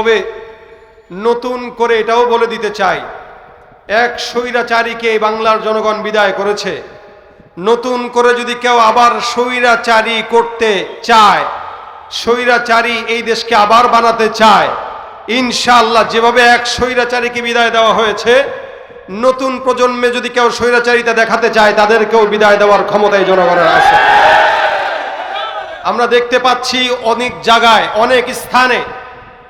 তবে নতুন করে এটাও বলে দিতে চাই। এক স্বৈরাচারীকে বাংলার জনগণ বিদায় করেছে। নতুন করে যদি কেউ আবার স্বৈরাচারী করতে চায়, স্বৈরাচারী এই দেশকে আবার বানাতে চায়, ইনশাআল্লাহ যেভাবে এক স্বৈরাচারীকে বিদায় দেওয়া হয়েছে, নতুন প্রজন্মে যদি কেউ স্বৈরাচারিতা দেখাতে চায়, তাদেরকেও বিদায় দেওয়ার ক্ষমতায় জনগণের আছে। আমরা দেখতে পাচ্ছি অনেক জায়গায়, অনেক স্থানে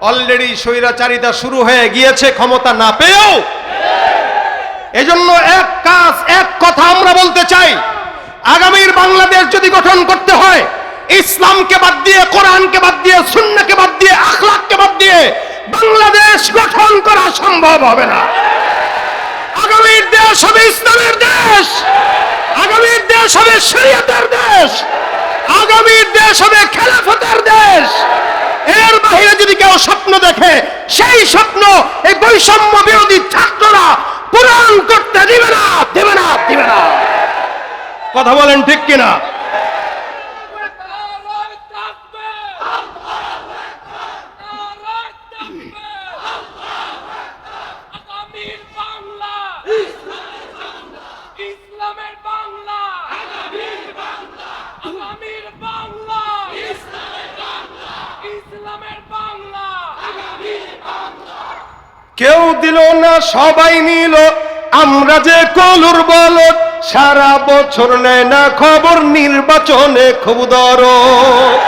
অলরেডি স্বৈরাচারিতা শুরু হয়ে গিয়েছে, ক্ষমতা না পেয়েও। এজন্য এক কাজ, এক কথা আমরা বলতে চাই। আগামীর বাংলাদেশ যদি গঠন করতে হয়, ইসলামকে বাদ দিয়ে, কোরআনকে বাদ দিয়ে সুন্নাকে বাদ দিয়ে, আখলাককে বাদ দিয়ে বাংলাদেশ গঠন করা সম্ভব হবে না। আগামীর দেশ হবে ইসলামের দেশ। আগামীর দেশ হবে শরীয়তের দেশ। আগামীর দেশ হবে খেলাফতের দেশ। এর বাহিরে যদি কেউ স্বপ্ন দেখে, সেই স্বপ্ন, এই বৈষম্য বিরোধী ছাত্ররা পূরণ করতে দিবে না, দেবে না, দিবে না। কথা বলেন ঠিক কিনা নারায় তাকবীর নারায় তাকবীর আগামীর বাংলা ইসলামের বাংলা আগামীর বাংলা ইসলামের বাংলা কেউ দিল না, সবাই নিল। আমরা যে কলুর বলদ, সারা বছর নেয় না খবর, নির্বাচনে খুব দরদ।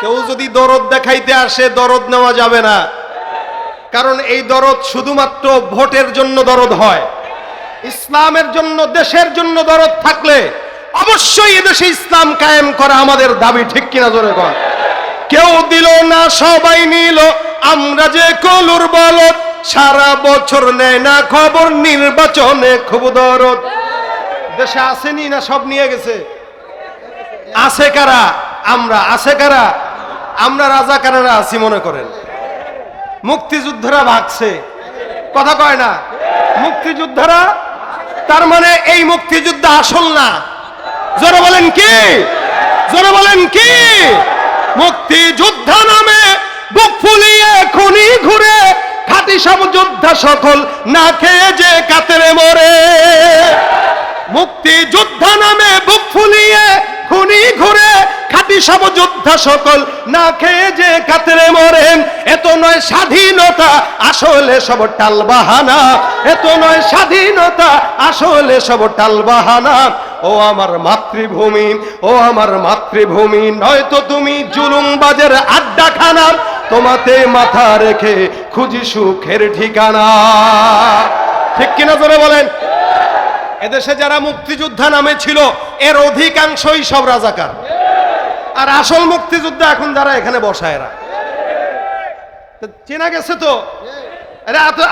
কেউ যদি দরদ দেখাইতে আসে, দরদ নেওয়া যাবে না। কারণ এই দরদ শুধুমাত্র ভোটের জন্য দরদ হয়। ইসলামের জন্য, দেশের জন্য দরদ থাকলে অবশ্যই এদেশে ইসলাম কায়েম করা আমাদের দাবি, ঠিক কিনা জোরে কর কেউ দিল না, সবাই নিল। আমরা যে কলুর বলদ সারা বছর নেয় না খবর, নির্বাচনে খুব দরদ। দেশে আসেনি না সব নিয়ে গেছে? আছে কারা? আমরা, আছে কারা? আমরা রাজা রাজাকারেরা আছি মনে করেন। মুক্তিযোদ্ধারা ভাগছে। কথা কয় না? মুক্তিযোদ্ধারা, তার মানে এই মুক্তিযুদ্ধ আসল না? জোরে বলেন কি? জোরে বলেন কি? মুক্তিযোদ্ধা নামে বুক ফুলিয়ে খুনি ঘুরে খাটি সব যোদ্ধা সকল না খেয়ে যে কাতরে মরে। মুক্তিযোদ্ধা নামে বুক ফুলিয়ে খুনি ঘুরে, খাটি সব যোদ্ধা সকল না খেয়ে যে কাতরে মরেন। এত নয় স্বাধীনতা, আসলে সব টাল বাহানা। এত নয় স্বাধীনতা, আসলে সব টাল বাহানা। ও আমার মাতৃভূমি, ও আমার মাতৃভূমি, নয়তো তুমি জুলুমবাজের আড্ডাখানা তোমাতে মাথা রেখে খুঁজি সুখের ঠিকানা। ঠিক কিনা জোরে বলেন? এদেশে যারা মুক্তিযোদ্ধা নামে ছিল, এর অধিকাংশই সব রাজাকার। আর আসল মুক্তিযোদ্ধা এখন যারা এখানে বসায় এরা। চেনা গেছে তো?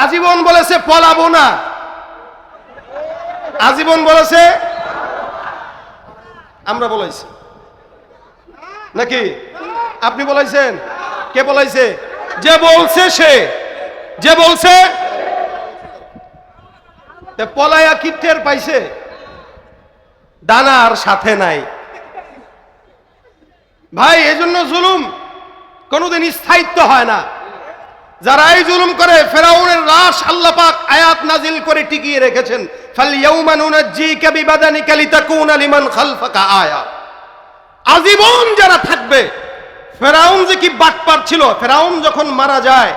আজীবন বলেছে পলাবো না। আজীবন বলেছে, আমরা বলেছি নাকি? আপনি বলাইছেন? কে বলাইছে? যে বলছে সে। যে বলছে? পলায়া কি টের পাইছে? দানার সাথে নাই। ভাই, এজন্য জুলুম কোনোদিন স্থায়িত্ব হয় না। যারা এই জুলুম করে, ফেরাউনের লাশ আল্লাহ পাক আয়াত নাজিল করে টিকিয়ে রেখেছেন। ফাল ইয়াউমা নুনাজ্জিকা বিবাদানিকা লিতাকুনা লিমান খালফাকা আয়া। আজীবন যারা থাকবে ফেরাউন যে কি বাটপার ছিল, ফেরাউন যখন মারা যায়,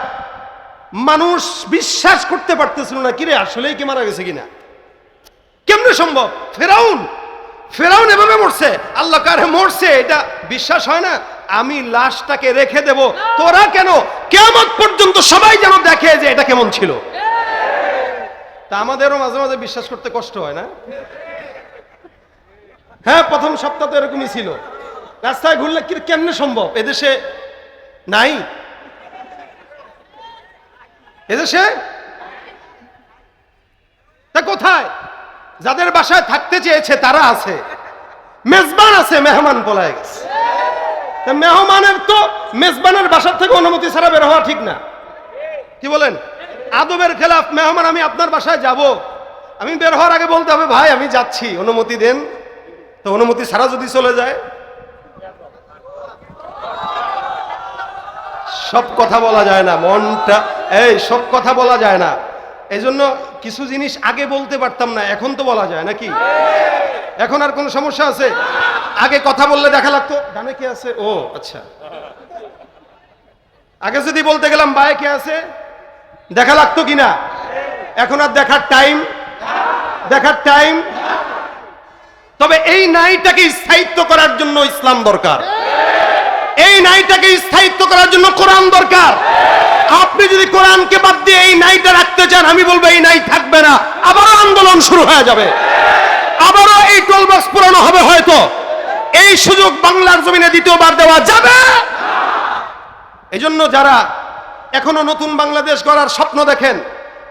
মানুষ বিশ্বাস করতে পারতেছিল না, কিরে, আসলেই কি মারা গেছে কিনা? কেমনে সম্ভব? ফেরাউন ফেরাউন এভাবে মরছে, আল্লাহ কারে মরছে, এটা বিশ্বাস হয় না? আমি লাশটাকে রেখে দেব। তোরা কেন? কেমন পর্যন্ত সবাই যেন দেখে যে এটা কেমন ছিল। তা আমাদেরও মাঝে মাঝে বিশ্বাস করতে কষ্ট হয় না? হ্যাঁ প্রথম সপ্তাহ তো এরকমই ছিল। রাস্তায় ঘুরলে কেমনে সম্ভব? এদেশে নাই? এদেশে? তা কোথায়? যাদের বাসায় থাকতে চেয়েছে, তারা আছে। মেজবান আছে, মেহমান পলায় গেছে। মেহমানের তো মেজবানের বাসার থেকে অনুমতি ছাড়া বের হওয়া ঠিক না। কি বলেন? আদবের খেলাফ মেহমান, আমি আপনার বাসায় যাব। আমি বের হওয়ার আগে বলতে হবে, ভাই, আমি যাচ্ছি। অনুমতি দেন। তো অনুমতি ছাড়া যদি চলে যায় সব কথা বলা যায় না, মনটা, এই, সব কথা বলা যায় না। এই জন্য কিছু জিনিস আগে বলতে পারতাম না, এখন তো বলা যায় নাকি? এখন আর কোনো সমস্যা আছে? আগে কথা বললে দেখা লাগতো, ডানে কে আছে? ও আচ্ছা। আগে যদি বলতে গেলাম বায়ে কে আছে, দেখা লাগতো কিনা এখন আর দেখার টাইম দেখার টাইম তবে এই নাইটাকে স্থায়িত্ব করার জন্য ইসলাম দরকার। এই নাইটাকে স্থায়িত্ব করার জন্য কোরআন দরকার। আপনি যদি কোরআনকে বাদ দিয়ে এই নাইটা রাখতে চান, আমি বলব এই নাই থাকবে না। আবারও আন্দোলন শুরু হয়ে যাবে। আবারও এই টোল বক্স পুরানো হবে হয়তো। এই সুযোগ বাংলার জমিনে দ্বিতীয়বার দেওয়া যাবে। এজন্য যারা এখনও নতুন বাংলাদেশ গড়ার স্বপ্ন দেখেন,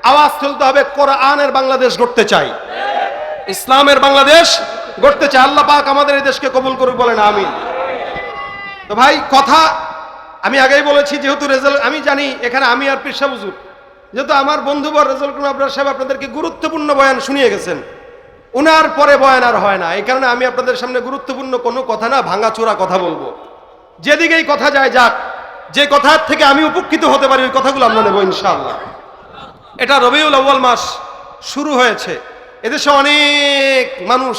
আওয়াজ তুলতে হবে, কোরআনের বাংলাদেশ গড়তে চাই। ইসলামের বাংলাদেশ গড়তে চাই। আল্লাহ পাক আমাদের এই দেশকে কবুল করুক বলেন, আমিন। তো ভাই, কথা আমি আগেই বলেছি, যেহেতু রেজাল্ট, আমি জানি এখানে আমি আর পেশা বুঝুক যেহেতু আমার বন্ধুবর রেজাল্ট আবরার সাহেব আপনাদেরকে গুরুত্বপূর্ণ বয়ান শুনিয়ে গেছেন, উনার পরে বয়ান আর হয় না। এই কারণে আমি আপনাদের সামনে গুরুত্বপূর্ণ কোনো কথা না, ভাঙাচোরা কথা বলব। যেদিকেই কথা যায় যাক, যে কথার থেকে আমি উপকৃত হতে পারি, ওই কথাগুলো আমরা নেব ইনশাআল্লাহ। এটা রবিউল আউ্বাল মাস শুরু হয়েছে। এদেশে অনেক মানুষ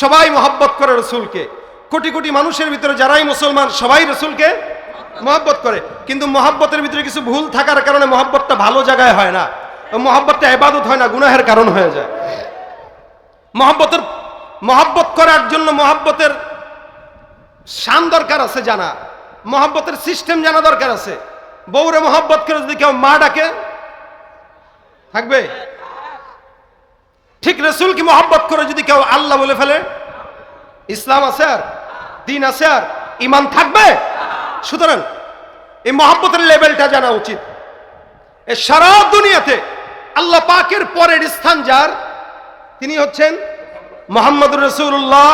সবাই মহব্বত করে রসুলকে। কোটি কোটি মানুষের ভিতরে যারাই মুসলমান, সবাই রসুলকে মহব্বত করে। কিন্তু মহব্বতের ভিতরে কিছু ভুল থাকার কারণে মহব্বতটা ভালো জায়গায় হয় না। মহব্বতটা এবাদত হয় না, গুনাহের কারণ হয়ে যায়। মহব্বতের, মহব্বত করার জন্য মহব্বতের শান দরকার আছে জানা। মহব্বতের সিস্টেম জানা দরকার আছে। বউরে মহব্বত করে যদি কেউ মা ডাকে, থাকবে? ঠিক রসুল কি মহব্বত করে যদি কেউ আল্লাহ বলে ফেলে, ইসলাম আছে আর? দিন আছে আর ইমান থাকবে? সুতরাং এই মহব্বতের লেভেলটা জানা উচিত। এ সারা দুনিয়াতে আল্লাহ পাকের পরের স্থান যার, তিনি হচ্ছেন মোহাম্মদ রসুল্লাহ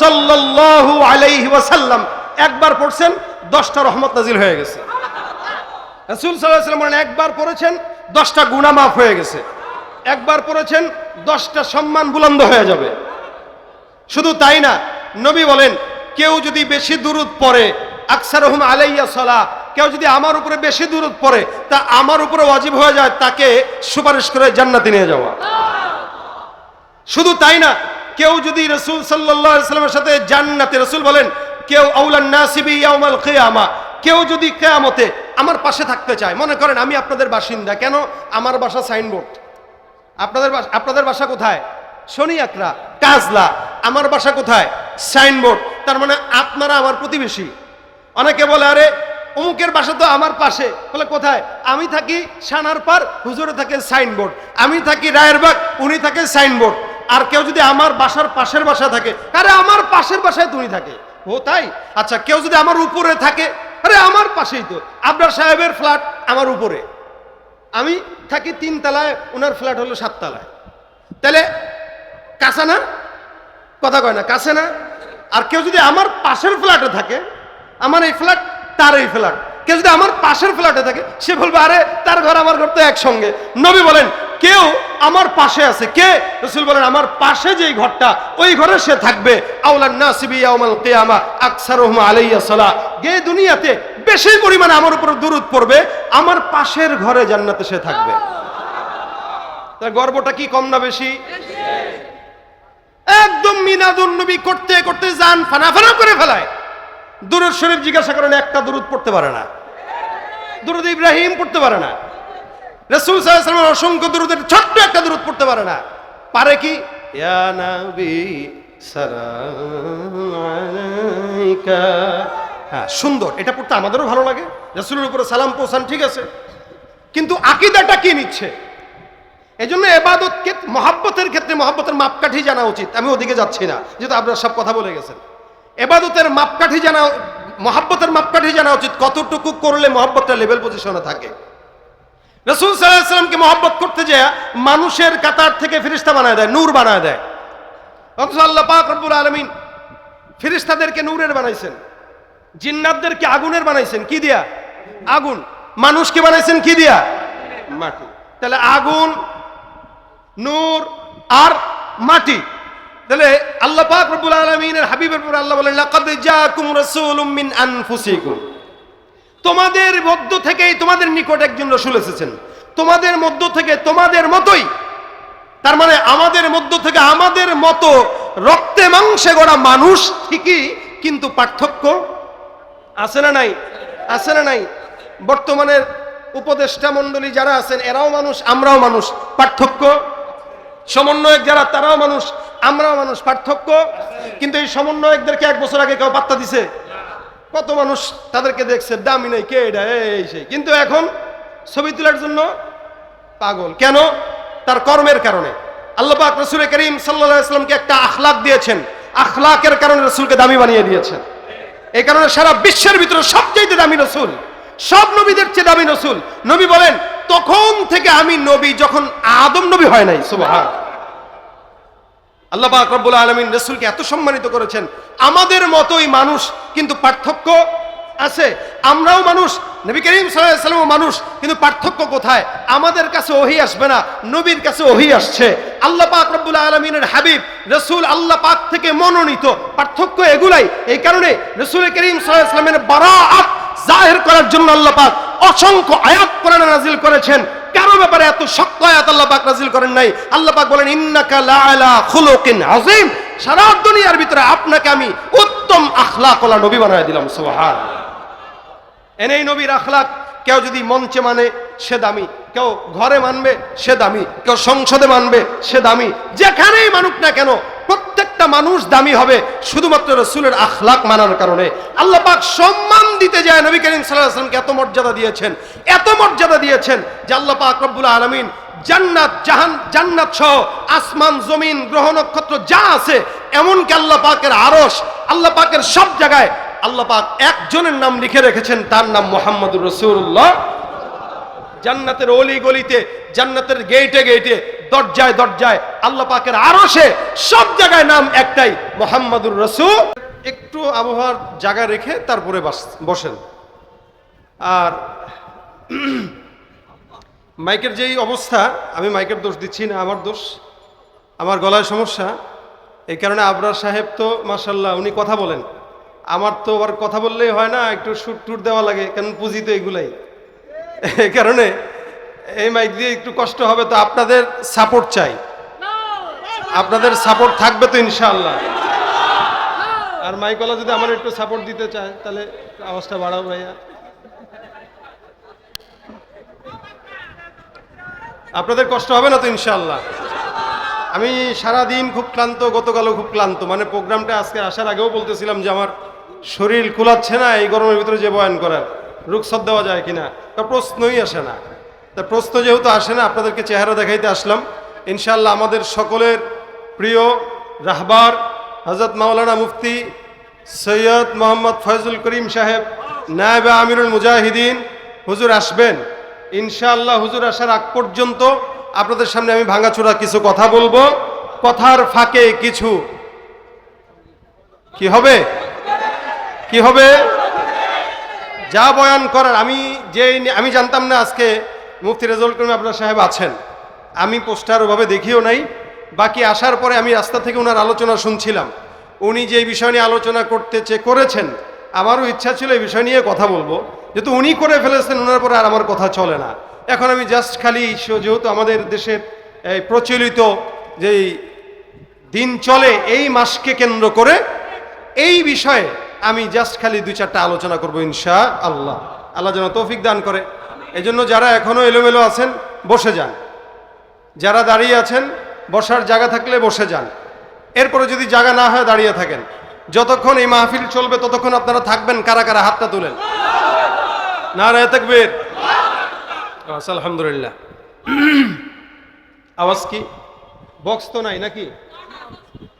সাল্লাল্লাহু আলাইহি ওয়াসাল্লাম। একবার পড়ছেন, দশটা রহমত নাজিল হয়ে গেছে। রসুল সাল্লাহ একবার পড়েছেন, দশটা গুণা মাফ হয়ে গেছে। একবার পড়েছেন, দশটা সম্মান বুলন্দ হয়ে যাবে। শুধু তাই না, নবী বলেন কেউ যদি বেশি দূরত পড়ে আকসার রহম আলাইয়া সলা, কেউ যদি আমার উপরে বেশি দূরত পড়ে, তা আমার উপরে অজীব হয়ে যায়, তাকে সুপারিশ করে জান্নাতি নিয়ে যাওয়া। শুধু তাই না, কেউ যদি রসুল সাল্লাহ সাথে জান্নাতে, রসুল বলেন, কেউ আউলান নাসিবি ইয়াউমাল কিয়ামা কেউ যদি কেয়ামতে আমার পাশে থাকতে চায়, মনে করেন আমি আপনাদের বাসিন্দা, কেন? আমার বাসা সাইনবোর্ড। আপনাদের আপনাদের বাসা কোথায়? শনি আকরা, কাজলা, আমার বাসা কোথায়? সাইনবোর্ড। তার মানে আপনারা আমার প্রতিবেশী। অনেকে বলে, আরে, অমুকের বাসা তো আমার পাশে। বলে, কোথায়? আমি থাকি সানার পার, হুজুরে থাকে সাইনবোর্ড। আমি থাকি রায়েরবাগ উনি থাকে সাইনবোর্ড। আর কেউ যদি আমার বাসার পাশের বাসা থাকে, আরে, আমার পাশের বাসায় তুমি থাকে। ও, তাই? আচ্ছা কেউ যদি আমার উপরে থাকে, আরে, আমার পাশেই তো। আবরার সাহেবের ফ্ল্যাট আমার উপরে। আমি থাকি তিন তলায় ওনার ফ্ল্যাট হলো সাততলায়। তাহলে, কাছে না? কথা কয় না, কাছে না? আর কেউ যদি আমার পাশের ফ্ল্যাটে থাকে, আমার এই ফ্ল্যাট, তার এই ফ্ল্যাট। কেউ যদি আমার পাশের ফ্ল্যাটে থাকে, সে বলবে, আরে, তার ঘর, আমার ঘর তো একসঙ্গে। নবী বলেন, কেউ আমার পাশে আছে। কে? রসুল বলেন, আমার পাশে যেই ঘরটা, ওই ঘরে সে থাকবে। আউলান নাসিবি ইয়াউমাল কিয়ামা আকসারুহুম আলাইয়া সালা। দুনিয়াতে বেশি পরিমাণে আমার উপর দূরত পড়বে, আমার পাশের ঘরে জান্নাতে সে থাকবে। তার গর্বটা কি কম না বেশি? একদম মিনাদুন নবী করতে করতে যান ফানা ফানা করে ফেলায়। দুরুদ শরীফ জিজ্ঞাসা করেন, একটা দুরুদ পড়তে পারে না? দুরুদ ইব্রাহিম পড়তে পারে না। রসুল সাল্লাল্লাহু অসংখ্য দুরুদের ছোট্ট একটা দুরুদ পড়তে পারে না। পারে কি? হ্যাঁ সুন্দর। এটা পড়তে আমাদেরও ভালো লাগে। রসুলের উপরে সালাম পৌঁছান, ঠিক আছে। কিন্তু আকিদাটা কি নিচ্ছে? এই জন্য এবাদতকে মহাব্বতের ক্ষেত্রে মহাব্বতের মাপকাঠি জানা উচিত। আমি ওদিকে যাচ্ছি না, যেহেতু আপনার সব কথা বলে গেছেন। এবাদতের মাপকাঠি জানা, মহাব্বতের মাপকাঠি জানা উচিত, কতটুকু করলে মহাব্বতটা লেভেল পজিশনে থাকে। রসুল সাল্লাহামকে মহব্বত করতে যায় মানুষের কাতার থেকে ফিরিস্তা বানায় দেয়, নূর বানায় দেয়। আল্লাহ পাক রব্বুল আলমিন ফিরিস্তাদেরকে নূরের বানাইছেন, জিন্নাতদেরকে আগুনের বানাইছেন। কি দিয়া? আগুন। মানুষকে বানাইছেন কি দিয়া? মাটি। তাহলে আগুন নূর আর মাটি। তাহলে আল্লাহ পাক রব্বুল আলামিনের হাবিবের পর আল্লাহ বলেন, লাকাদ জাআকুম রাসূলুম মিন আনফুসিকুম। তোমাদের মধ্য থেকেই তোমাদের নিকট একজন রসুল এসেছেন। তোমাদের মধ্য থেকে তোমাদের মতোই। তার মানে আমাদের মধ্য থেকে আমাদের মতো রক্তে মাংসে গড়া মানুষ ঠিকই, কিন্তু পার্থক্য আছে না নাই? আছে না নাই? বর্তমানের উপদেষ্টা মণ্ডলী যারা আছেন, এরাও মানুষ, আমরাও মানুষ। পার্থক্য সমন্বয়ক যারা, তারাও মানুষ, আমরাও মানুষ, পার্থক্য? কিন্তু এই সমন্বয়কদেরকে এক বছর আগে কেউ পাত্তা দিছে? কত মানুষ তাদেরকে দেখছে, দামি নাই, কে এটা? এই সেই। কিন্তু এখন ছবি তোলার জন্য পাগল। কেন? তার কর্মের কারণে। আল্লাহ পাক রসুল করিম সাল্লাহ ইসলামকে একটা আখলাক দিয়েছেন। আখলাকের কারণে রসুলকে দামি বানিয়ে দিয়েছেন। এই কারণে সারা বিশ্বের ভিতরে সবচেয়ে দামি রসুল, সব নবীদের চেয়ে দামি রসুল। নবী বলেন তখন থেকে আমি নবী, যখন আদম নবী হয় নাই, সুবহান। আল্লাহ পাক রব্বুল আলমিন রসুলকে এত সম্মানিত করেছেন। আমাদের মতোই মানুষ কিন্তু পার্থক্য আছে। আমরাও মানুষ, নবী করিম সাল্লাম মানুষ, কিন্তু পার্থক্য কোথায়? আমাদের কাছে ওহি আসবে না, নবীর কাছে ওহি আসছে। আল্লাহ পাক রব্বুল আলমিনের হাবিব, রসুল আল্লাহ পাক থেকে মনোনীত। পার্থক্য এগুলাই। এই কারণে রসুল করিম সাল্লামের বারাআত জাহির করার জন্য আল্লাহ পাক অসংখ্য আয়াত কোরআনে নাজিল করেছেন। কারও ব্যাপারে এত শক্ত আয়াত আল্লাহ পাক নাজিল করেন নাই। আল্লাহ পাক বলেন, ইন্নাকা লাআলা খুলুকিন আযীম। সারা দুনিয়ার ভিতরে আপনাকে আমি উত্তম আখলাকওয়ালা নবী বানায় দিলাম সুবহান এনেই নবীর আখলাক, কেউ যদি মঞ্চে মানে সে দামি। কেউ ঘরে মানবে, সে দামি। কেউ সংসদে মানবে, সে দামি। যেখানেই মানুক না কেন প্রত্যেকটা মানুষ দামি হবে শুধুমাত্র রসুলের আখলাক মানার কারণে। আল্লাহ পাক সম্মান দিতে যায় নবী করিম সাল্লাহ আসলামকে এত মর্যাদা দিয়েছেন, এত মর্যাদা দিয়েছেন যে আল্লাহ পাক রব্বুল আলমিন জান্নাত, জাহান, জান্নাত সহ আসমান, জমিন, গ্রহ, নক্ষত্র যা আছে, এমনকি আল্লাহ পাকের আরস আল্লাহ পাকের সব জায়গায় আল্লাহ পাক একজনের নাম লিখে রেখেছেন, তার নাম মোহাম্মদুর রসুল্লাহ জান্নাতের অলি গলিতে, জান্নাতের গেটে গেটে দরজায় দরজায় আল্লাহ পাকের আরশে সব জায়গায় নাম একটাই, মোহাম্মদুর রসুল। একটু আবহাওয়ার জায়গা রেখে তারপরে বাস- বসেন। আর মাইকের যেই অবস্থা, আমি মাইকের দোষ দিচ্ছি না, আমার দোষ। আমার গলায় সমস্যা। এই কারণে আবরার সাহেব তো মাসাল্লাহ উনি কথা বলেন। আমার তো আবার কথা বললেই হয় না, একটু সুট টুট দেওয়া লাগে, কারণ পুঁজি তো এগুলাই। এই কারণে এই মাইক দিয়ে একটু কষ্ট হবে, তো আপনাদের সাপোর্ট চাই। আপনাদের সাপোর্ট থাকবে তো ইনশাআল্লাহ। আর মাইকওয়ালা যদি আমার একটু সাপোর্ট দিতে চায়, তাহলে আওয়াজটা বাড়াও ভাইয়া। আপনাদের কষ্ট হবে না তো ইনশাআল্লাহ? আমি সারা দিন খুব ক্লান্ত, গতকালও খুব ক্লান্ত। মানে প্রোগ্রামটা আজকে আসার আগেও বলতেছিলাম যে আমার শরীর কুলাচ্ছে না, এই গরমের ভিতরে যে বয়ান করার। রুখসত দেওয়া যায় কিনা? তা প্রশ্নই আসে না। তা প্রশ্ন যেহেতু আসে না, আপনাদেরকে চেহারা দেখাইতে আসলাম। ইনশাল্লাহ আমাদের সকলের প্রিয় রাহবার হজরত মাওলানা মুফতি সৈয়দ মোহাম্মদ ফয়জুল করিম সাহেব, নায়েবে আমিরুল মুজাহিদিন, হুজুর আসবেন। ইনশাআল্লাহ হুজুর আসার আগ পর্যন্ত আপনাদের সামনে আমি ভাঙাচোরা কিছু কথা বলব। কথার ফাঁকে কিছু। কি হবে? কি হবে? যা বয়ান করার, আমি যে আমি জানতাম না আজকে মুফতি রেজল করিম আপনার সাহেব আছেন। আমি পোস্টার ওভাবে দেখিও নাই। বাকি আসার পরে আমি রাস্তা থেকে ওনার আলোচনা শুনছিলাম। উনি যে বিষয় নিয়ে আলোচনা করতে চে করেছেন, আমারও ইচ্ছা ছিল এই বিষয় নিয়ে কথা বলব। যেহেতু উনি করে ফেলেছেন ওনার পরে আর আমার কথা চলে না। এখন আমি জাস্ট খালি যেহেতু আমাদের দেশের এই প্রচলিত যেই দিন চলে, এই মাসকে কেন্দ্র করে এই বিষয়ে আমি জাস্ট খালি দুই চারটা আলোচনা করব ইনশা আল্লাহ আল্লাহ যেন তৌফিক দান করে। এই জন্য যারা এখনও এলোমেলো আছেন, বসে যান। যারা দাঁড়িয়ে আছেন, বসার জায়গা থাকলে বসে যান। এরপরে যদি জায়গা না হয়, দাঁড়িয়ে থাকেন। যতক্ষণ এই মাহফিল চলবে, ততক্ষণ আপনারা থাকবেন, কারা কারা হাতটা তুলেন। না রায় থাকবেন আলহামদুলিল্লাহ। আওয়াজ কি? বক্স তো নাই নাকি?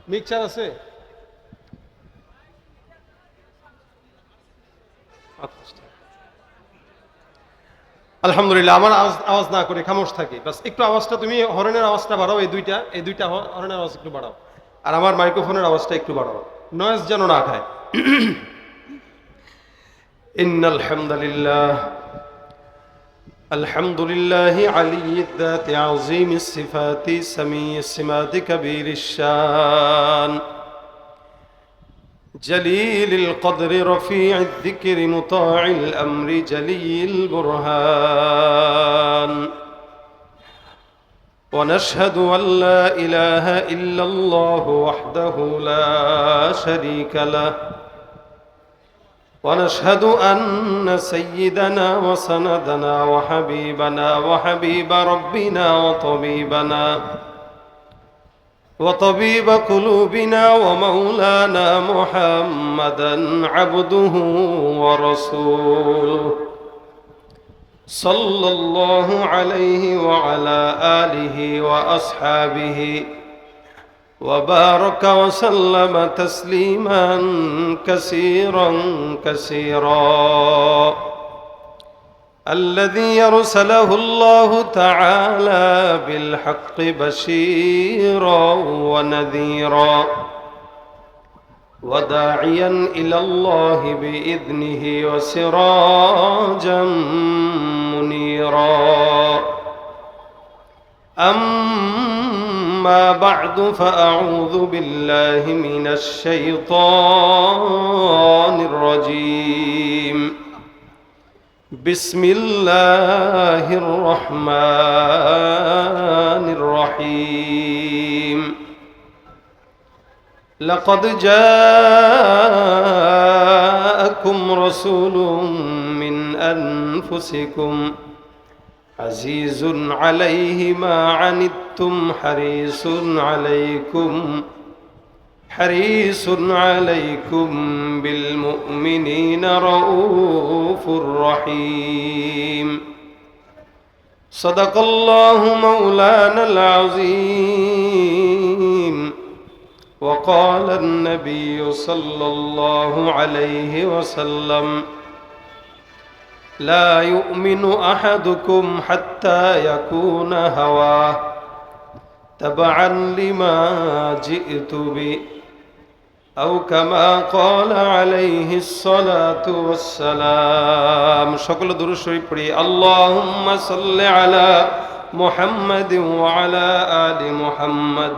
মিক্সার আছে? আলহামদুলিল্লাহ আমার আওয়াজ আওয়াজ না করে খামোশ থাকি বাস একটু আওয়াজটা তুমি হরনের আওয়াজটা বাড়াও এই দুইটা এই দুইটা হ- হরনের আওয়াজ একটু বাড়াও আর আমার মাইক্রোফোনের আওয়াজটা একটু বাড়াও নয়েজ যেন না খায় ইন্নাল হামদুলিল্লাহ الحمد لله علي الذات عظيم الصفات سميع السمات كبير الشان جليل القدر رفيع الذكر مطاع الأمر جلي البرهان. ونشهد أن لا إله إلا الله وحده لا شريك له. ونشهد أن سيدنا وسندنا وحبيبنا وحبيب ربنا وطبيبنا وطبيب قلوبنا ومولانا محمدا عبده ورسوله. صلى الله عليه وعلى آله وأصحابه وبارك وسلم تسليما كثيرا كثيرا. الذي يرسله الله تعالى بالحق بشيرا ونذيرا وداعيا إلى الله بإذنه وسراجا منيرا. أما بعد فأعوذ بالله من الشيطان الرجيم. بسم الله الرحمن الرحيم لقد جاءكم رسول من انفسكم عزيز عليه ما عنتم حريص عليكم حريص عليكم بالمؤمنين رؤوف رحيم. صدق الله مولانا العظيم. وقال النبي صلى الله عليه وسلم لا يؤمن أحدكم حتى يكون هواه تبعا لما جئت به. أو كما قال عليه الصلاة والسلام شكل درود شريف পড়ি اللهم صل على محمد وعلى آل محمد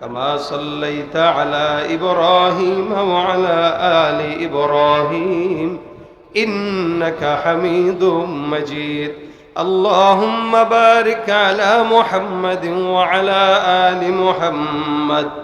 كما صليت على إبراهيم وعلى آل إبراهيم إنك حميد مجيد اللهم بارك على محمد وعلى آل محمد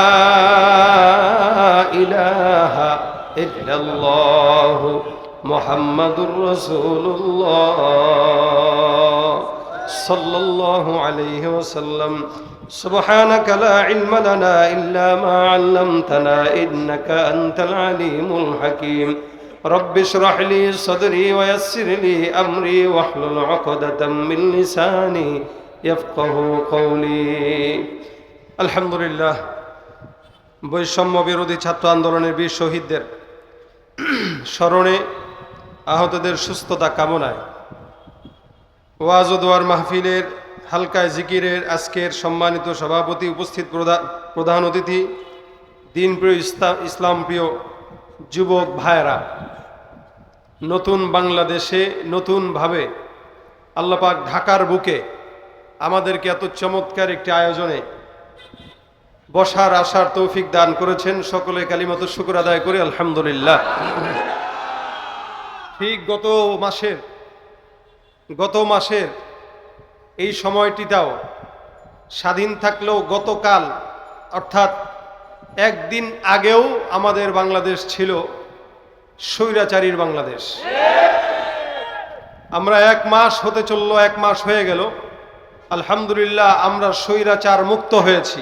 إلا الله محمد رسول الله صلى الله عليه وسلم سبحانك لا علم لنا إلا ما علمتنا إنك أنت العليم الحكيم رب اشرح لي صدري ويسر لي أمري واحلل عقدة من لساني يفقه قولي الحمد لله বৈষম্য বিরোধী ছাত্র আন্দোলনের বীর শহীদদের স্মরণে আহতদের সুস্থতা কামনায়। ওয়াজ দোয়ার মাহফিলের হালকায় জিকিরের আজকের সম্মানিত সভাপতি উপস্থিত প্রধা- প্রধান অতিথি, দিনপ্রিয় ইসলাম প্রিয় যুবক ভাইয়েরা, নতুন বাংলাদেশে নতুনভাবে আল্লাপাক ঢাকার বুকে আমাদেরকে এত চমৎকার একটি আয়োজনে বসার আসার তৌফিক দান করেছেন। সকলে কালিমত শুকুর আদায় করে, আলহামদুলিল্লাহ। ঠিক গত মাসের গত মাসের এই সময়টিটাও স্বাধীন থাকলেও গতকাল, অর্থাৎ একদিন আগেও আমাদের বাংলাদেশ ছিল স্বৈরাচারীর বাংলাদেশ। আমরা এক মাস হতে চলল, এক মাস হয়ে গেল। আলহামদুলিল্লাহ আমরা স্বৈরাচার মুক্ত হয়েছি।